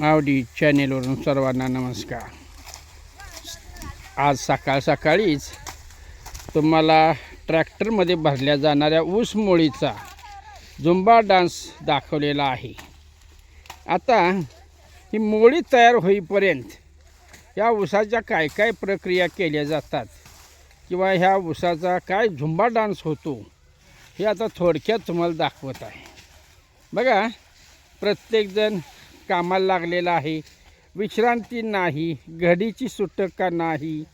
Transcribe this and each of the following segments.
आवडी चॅनेलवरून सर्वांना नमस्कार. आज सकाळ सकाळीच तुम्हाला ट्रॅक्टरमध्ये भरल्या जाणाऱ्या ऊसमोळीचा झुंबा डान्स दाखवलेला आहे. आता ही मोळी तयार होईपर्यंत या ऊसाच्या काय काय प्रक्रिया केल्या जातात किंवा ह्या ऊसाचा काय झुंबा डान्स होतो हे आता थोडक्यात तुम्हाला दाखवत आहे. बघा प्रत्येकजण कामाला लागलेला आहे. विश्रांती नाही घडीची सुटका नाही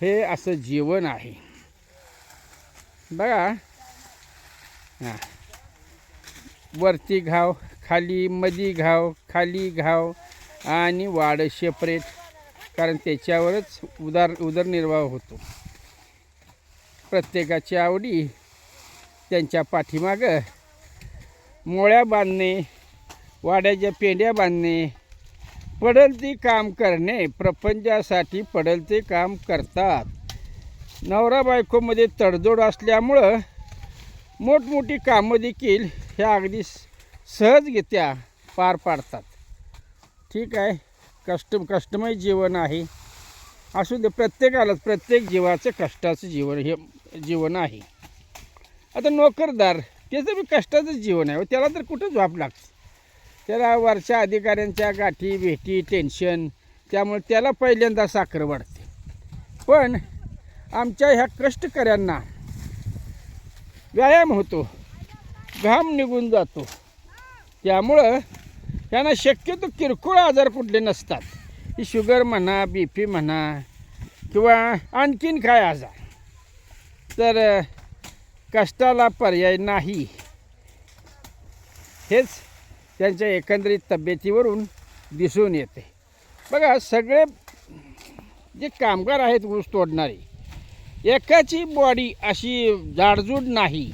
हे असं जीवन आहे. बघा. हां. वरती घाव खाली मधी घाव खाली घाव आणि वाढ शेपरेट कारण त्याच्यावरच उदार उदरनिर्वाह होतो. प्रत्येकाची आवडी त्यांच्या पाठीमागं. मोळ्या बांधणे वाड्याच्या पेंड्या बांधणे पडल ते काम करणे प्रपंचासाठी पडल ते काम करतात. नवरा बायकोमध्ये तडजोड असल्यामुळं मोठमोठी कामं देखील ह्या अगदी सहजगत्या पार पाडतात. ठीक आहे कष्ट कष्टमय जीवन आहे. असू दे प्रत्येकालाच प्रत्येक जीवाचं कष्टाचं जीवन हे जीवन आहे. आता नोकरदार त्याचं बी कष्टाचं जीवन आहे. त्याला तर कुठं जॉब लागते? त्याला वरच्या अधिकाऱ्यांच्या गाठी भेटी टेन्शन त्यामुळे त्याला पहिल्यांदा साखर वाढते. पण आमच्या ह्या कष्टकऱ्यांना व्यायाम होतो घाम निघून जातो. त्यामुळं त्यांना शक्यतो किरकोळ आजार कुठले नसतात. ही शुगर म्हणा बी पी म्हणा किंवा आणखीन काय आजार. तर कष्टाला पर्याय नाही. हेच त्यांच्या एकंदरीत तब्येतीवरून दिसून येते. बघा सगळे जे कामगार आहेत ऊस तोडणारे एकाची बॉडी अशी जाडजूड नाही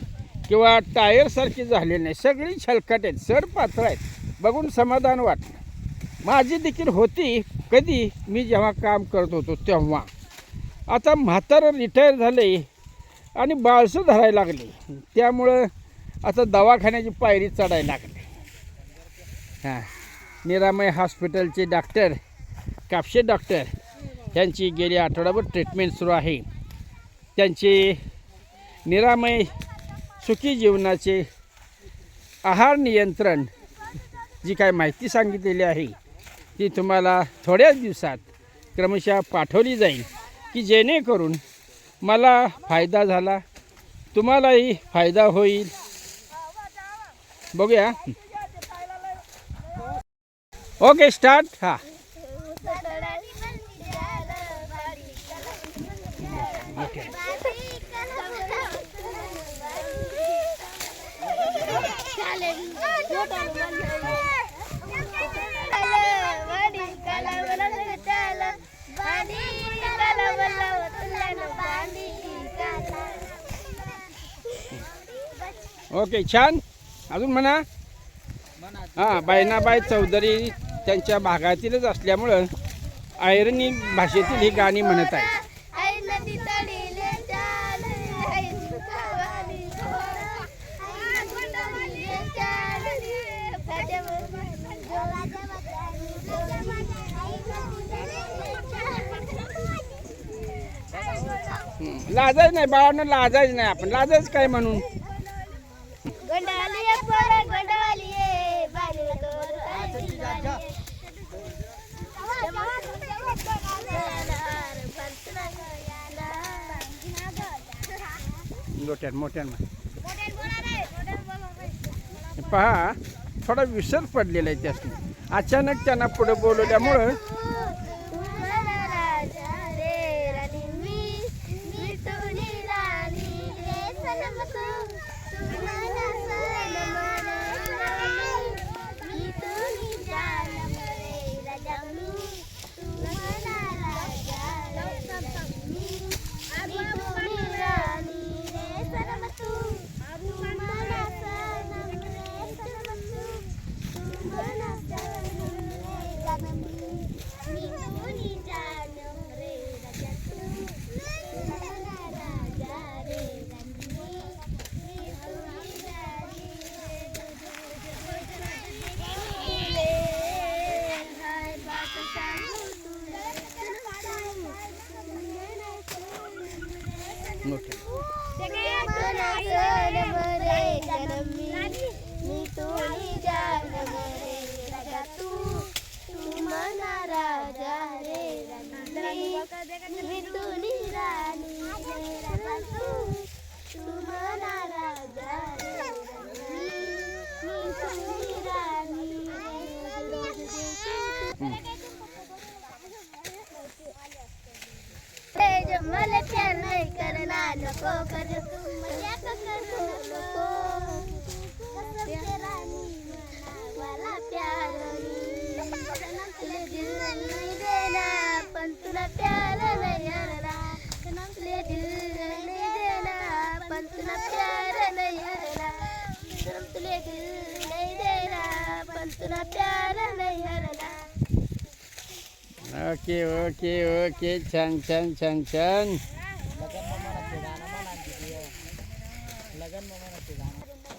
किंवा टायरसारखी झालेली नाही. सगळी छलकट आहेत सर पात्र आहेत. बघून समाधान वाटलं माझी देखील होती कधी मी जेव्हा काम करत होतो तेव्हा. आता म्हातारं रिटायर झाले आणि बाळसं धरायला लागली. त्यामुळं आता दवाखान्याची पायरी चढायला लागली. हां. निरामय हॉस्पिटलचे डॉक्टर कापशे डॉक्टर यांची गेली आठवडाभर ट्रीटमेंट सुरू आहे. त्यांचे निरामय सुखी जीवनाचे आहार नियंत्रण जी काय माहिती सांगितलेली आहे ती तुम्हाला थोड्याच दिवसात क्रमशः पाठवली जाईल की जेणेकरून मला फायदा झाला तुम्हालाही फायदा होईल. बघूया. Okay start. हां. ओके. छान. अजून म्हणा. हां बायनाबाई चौधरी. त्यांच्या भागातीलच असल्यामुळं आयरणी भाषेतील ही गाणी म्हणत आहे लाजायच लाजायचं नाही बाळांना लाजायच नाही आपण. लाजायचं काय म्हणून? लोट्यान मोठ्यान. पहा थोडा विसर पडलेला आहे त्यासनी अचानक त्यांना पुढे बोलवल्यामुळं राजा तू तू मना राजा रे नको कर. मजा करू. नको. मला प्यार तुला दिल नाही देना पण तुला प्यार नाही हरला तुला दिल नाही पण तुला प्यार नाही हरला तुला दिल नाही पण तुला प्यार नाही हरला ओके ओके ओके. छान छान छान छान चल कुठलंही म्हणा हा कुठले प्यार वैना राणी मला एक मोका दिसू तुला लवी बसू राणी तुला एक मोका दिसू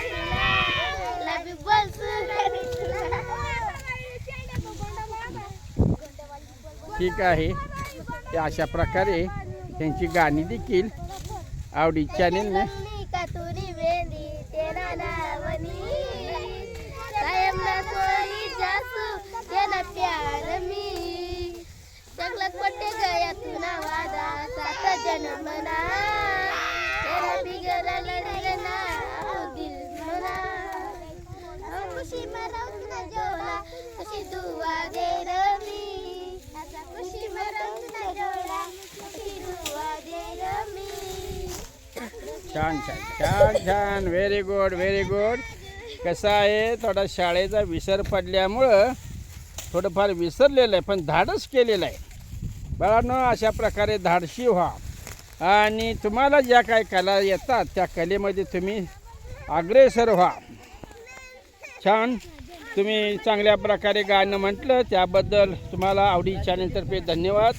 तुला लवी बसू राणी तुला ठीक आहे. अशा प्रकारे त्यांची गाणी देखील आवडी चॅनेलने छान छान छान छान. व्हेरी गुड व्हेरी गुड कसं आहे? थोडा शाळेचा विसर पडल्यामुळं थोडंफार विसरलेलं आहे पण धाडस केलेलं आहे. बाळांनो अशा प्रकारे धाडशी व्हा. आणि तुम्हाला ज्या काही कला येतात त्या कलेमध्ये तुम्ही अग्रेसर व्हा. छान. तुम्ही चांगल्या प्रकारे गाणं म्हटलं त्याबद्दल तुम्हाला आवडी धन्यवाद.